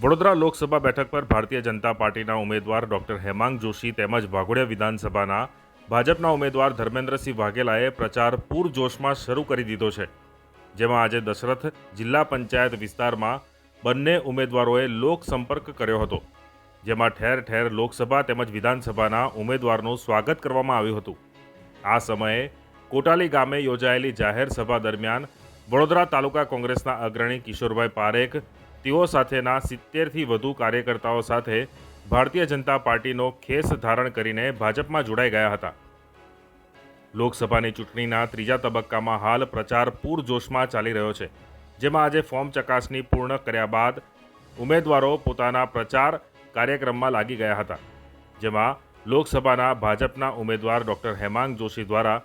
વડોદરા લોકસભા બેઠક પર ભારતીય જનતા પાર્ટીના ઉમેદવાર ડોક્ટર હેમાંગ જોશી તેમજ વાઘોડિયા વિધાનસભાના ભાજપના ઉમેદવાર ધર્મેન્દ્રસિંહ વાઘેલાએ પ્રચાર પૂરજોશમાં શરૂ કરી દીધો છે. જેમાં આજે દશરથ જિલ્લા પંચાયત વિસ્તારમાં બંને ઉમેદવારોએ લોક સંપર્ક કર્યો હતો. જેમાં ઠેર ઠેર લોકસભા તેમજ વિધાનસભાના ઉમેદવારનું સ્વાગત કરવામાં આવ્યું હતું. આ સમયે કોટાલી ગામે યોજાયેલી જાહેર સભા દરમિયાન વડોદરા તાલુકા કોંગ્રેસના અગ્રણી કિશોરભાઈ પારેખ તેઓ સાથેના સિત્તેરથી વધુ કાર્યકર્તાઓ સાથે ભારતીય જનતા પાર્ટીનો ખેસ ધારણ કરીને ભાજપમાં જોડાઈ ગયા હતા. લોકસભાની ચૂંટણીના ત્રીજા તબક્કામાં હાલ પ્રચાર પૂરજોશમાં ચાલી રહ્યો છે, જેમાં આજે ફોર્મ ચકાસણી પૂર્ણ કર્યા બાદ ઉમેદવારો પોતાના પ્રચાર કાર્યક્રમમાં લાગી ગયા હતા, જેમાં લોકસભાના ભાજપના ઉમેદવાર ડોક્ટર હેમાંગ જોશી દ્વારા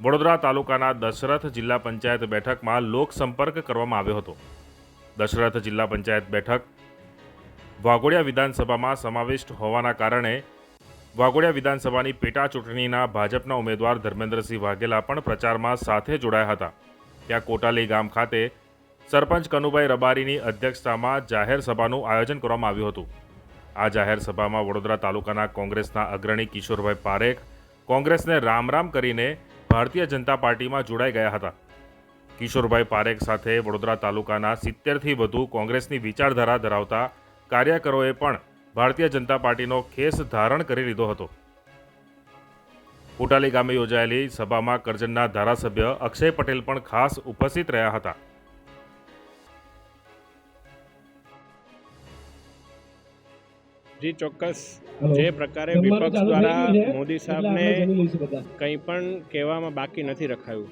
વડોદરા તાલુકાના દશરથ જિલ્લા પંચાયત બેઠકમાં લોકસંપર્ક કરવામાં આવ્યો હતો. દશરથ જિલ્લા પંચાયત બેઠક. વાઘોડિયા વિધાનસભામાં સમાવિષ્ટ હોવાના કારણે વાઘોડિયા વિધાનસભાની પેટા ચૂંટણીના ભાજપના ઉમેદવાર ધર્મેન્દ્રસિંહ વાઘેલા પણ પ્રચારમાં સાથે જોડાયા હતા. ત્યાં કોટાલી ગામ ખાતે સરપંચ કનુભાઈ રબારીની અધ્યક્ષતામાં જાહેર સભાનું આયોજન કરવામાં આવ્યું હતું. આ જાહેર સભામાં વડોદરા તાલુકાના કોંગ્રેસના અગ્રણી કિશોરભાઈ પારેખ, કોંગ્રેસને રામ રામ કરીને ભારતીય જનતા પાર્ટીમાં જોડાઈ ગયા હતા. કિશોરભાઈ પારેખ સાથે વડોદરા તાલુકાના સિત્તેરથી વધુ કોંગ્રેસની વિચારધારા ધરાવતા કાર્યકરોએ પણ ભારતીય જનતા પાર્ટીનો ખેસ ધારણ કરી લીધો હતો. કોટાલી ગામે યોજાયેલી સભામાં કરજણના ધારાસભ્ય અક્ષય પટેલ પણ ખાસ ઉપસ્થિત રહ્યા હતા. જી ચોક્કસ. જે પ્રકારે વિપક્ષ દ્વારા મોદી સાહેબને કંઈ પણ કહેવામાં બાકી નથી રખાયું.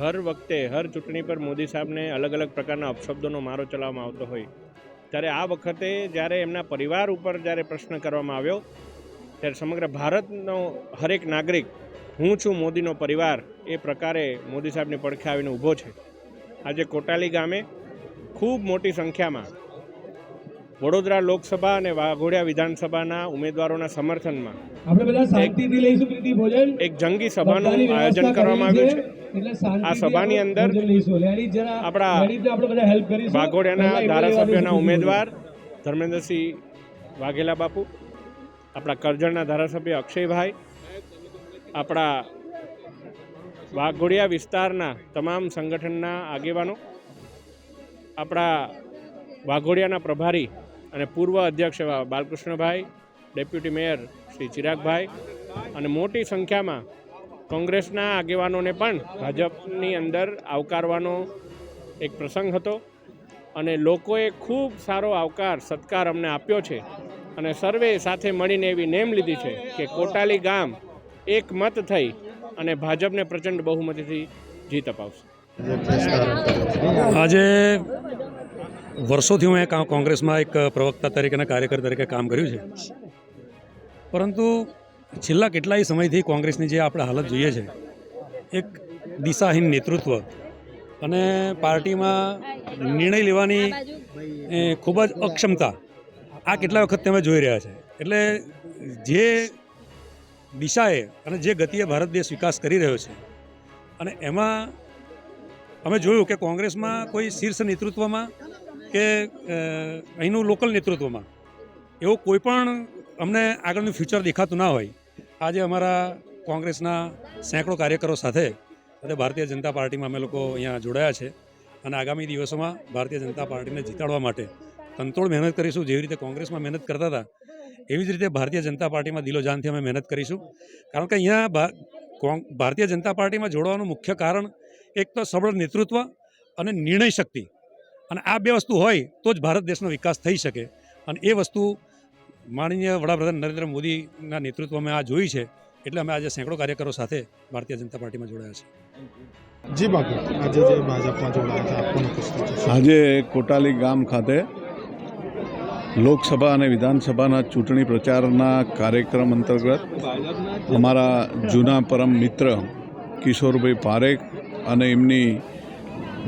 હર વખતે હર ચૂંટણી પર મોદી સાહેબને અલગ અલગ પ્રકારના અપશબ્દોનો મારો ચલાવવામાં આવતો હોય. ત્યારે આ વખતે જ્યારે એમના પરિવાર ઉપર જ્યારે પ્રશ્ન કરવામાં આવ્યો ત્યારે સમગ્ર ભારતનો હરેક નાગરિક હું છું મોદીનો પરિવાર એ પ્રકારે મોદી સાહેબની પડખે આવીને ઊભો છે. આજે કોટાલી ગામે ખૂબ મોટી સંખ્યામાં વડોદરા લોકસભા અને વાઘોડિયા વિધાનસભાના ઉમેદવારોના સમર્થનમાં આપણે બધા શાંતિથી લઈશું પ્રીતિ ભોજન. એક જંગી સભાનું આયોજન કરવામાં આવ્યું છે. આ સભાની અંદર આપણા. વાઘોડિયાના ધારાસભ્યના ઉમેદવાર ધર્મેન્દ્રસિંહ વાઘેલા બાપુ આપણા કરજણના ધારાસભ્ય અક્ષયભાઈ આપણા વાઘોડિયા વિસ્તારના તમામ સંગઠનના આગેવાનો આપણા વાઘોડિયાના પ્રભારી અને પૂર્વ અધ્યક્ષ એવા બાલકૃષ્ણભાઈ ડેપ્યુટી મેયર શ્રી ચિરાગભાઈ અને મોટી સંખ્યામાં કોંગ્રેસના આગેવાનોને પણ ભાજપની અંદર આવકારવાનો એક પ્રસંગ હતો અને લોકોએ ખૂબ સારો આવકાર, સત્કાર અમને આપ્યો છે અને સર્વે સાથે મળીને એવી નેમ લીધી છે કે કોટાલી ગામ એક મત થઈ અને ભાજપને પ્રચંડ બહુમતીથી જીત અપાવશે. આજે વર્ષોથી હું એક કોંગ્રેસમાં એક પ્રવક્તા તરીકે કાર્યકર તરીકે કામ કર્યું છે. પરંતુ છેલ્લા કેટલાય સમયથી કોંગ્રેસની જે આપણે હાલત જોઈએ છે, એક દિશાહીન નેતૃત્વ અને પાર્ટીમાં નિર્ણય લેવાની ખૂબ જ અક્ષમતા આ કેટલા વખત તમે જોઈ રહ્યા છે. એટલે જે દિશાએ અને જે ગતિએ ભારત દેશ વિકાસ કરી રહ્યો છે, અને એમાં અમે જોયું કે કોંગ્રેસમાં કોઈ શીર્ષ નેતૃત્વમાં કે અહીંનું લોકલ નેતૃત્વમાં, એવું કોઈ પણ અમને આગળનું ફ્યુચર દેખાતું ના હોય. આજે અમારા કોંગ્રેસના સેંકડો કાર્યકરો સાથે અને ભારતીય જનતા પાર્ટીમાં અમે લોકો અહીંયા જોડાયા છે અને આગામી દિવસોમાં ભારતીય જનતા પાર્ટીને જીતાડવા માટે તંતોડ મહેનત કરીશું, જેવી રીતે કોંગ્રેસમાં મહેનત કરતા હતા, એવી જ રીતે ભારતીય જનતા પાર્ટીમાં દિલોજાનથી અમે મહેનત કરીશું. કારણ કે અહીંયા ભારતીય જનતા પાર્ટીમાં જોડવાનું મુખ્ય કારણ એક તો સબળ નેતૃત્વ અને નિર્ણય શક્તિ. અને આ બે વસ્તુ હોય તો જ ભારત દેશનો વિકાસ થઈ શકે. અને એ વસ્તુ માનનીય વડાપ્રધાન નરેન્દ્ર મોદીના નેતૃત્વમાં આ જોઈ છે. એટલે અમે આજે સેંકડો કાર્યકરો સાથે ભારતીય જનતા પાર્ટીમાં જોડાયા છે જી બાપુ આજે જે ભાજપમાં જોડાયા આજે કોટાલી ગામ ખાતે લોકસભા અને વિધાનસભાના ચૂંટણી પ્રચારના કાર્યક્રમ અંતર્ગત અમારા જૂના પરમ મિત્ર કિશોરભાઈ પારેખ અને એમની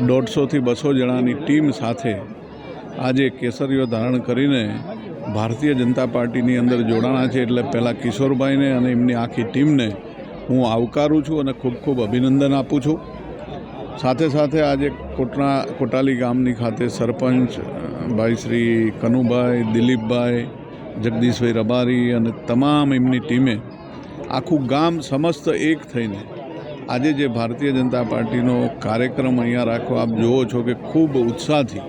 દોઢસોથી બસો જણાની ટીમ સાથે આજે કેસરીઓ ધારણ કરીને ભારતીય જનતા પાર્ટીની અંદર જોડાણા છે એટલે પહેલાં કિશોરભાઈને અને એમની આખી ટીમને હું આવકારું છું અને ખૂબ ખૂબ અભિનંદન આપું છું. સાથે સાથે આજે કોટના કોટાલી ગામની ખાતે સરપંચ ભાઈ શ્રી કનુભાઈ, દિલીપભાઈ, જગદીશભાઈ રબારી અને તમામ એમની ટીમે આખું ગામ સમસ્ત એક થઈને આજે જે ભારતીય જનતા પાર્ટીનો કાર્યક્રમ અહીંયા રાખો, આપ જુઓ છો કે ખૂબ ઉત્સાહથી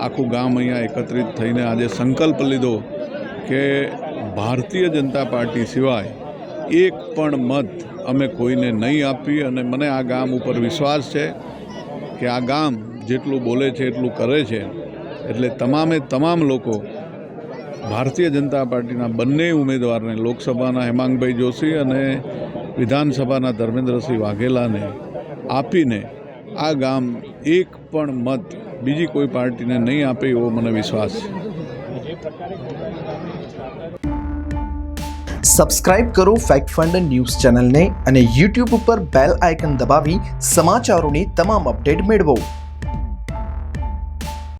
આખું ગામ અહીંયા એકત્રિત થઈને આજે સંકલ્પ લીધો કે ભારતીય જનતા પાર્ટી સિવાય એક પણ મત અમે કોઈને નહીં આપી અને મને આ ગામ ઉપર વિશ્વાસ છે કે આ ગામ જેટલું બોલે છે, એટલું કરે છે. એટલે તમામે તમામ લોકો ભારતીય જનતા પાર્ટીના બંને ઉમેદવારને લોકસભાના હેમાંગભાઈ જોશી અને વિધાનસભાના ધર્મેન્દ્રસિંહ વાઘેલાને આપીને આ ગામ એક પણ મત બીજી કોઈ પાર્ટીને નહીં આપે એવો મને વિશ્વાસ. છે સબસ્ક્રાઇબ કરો ફેક્ટ ફંડ ન્યૂઝ ચેનલને અને યુટ્યુબ ઉપર બેલ આઇકન દબાવી સમાચારોની તમામ અપડેટ મેળવો.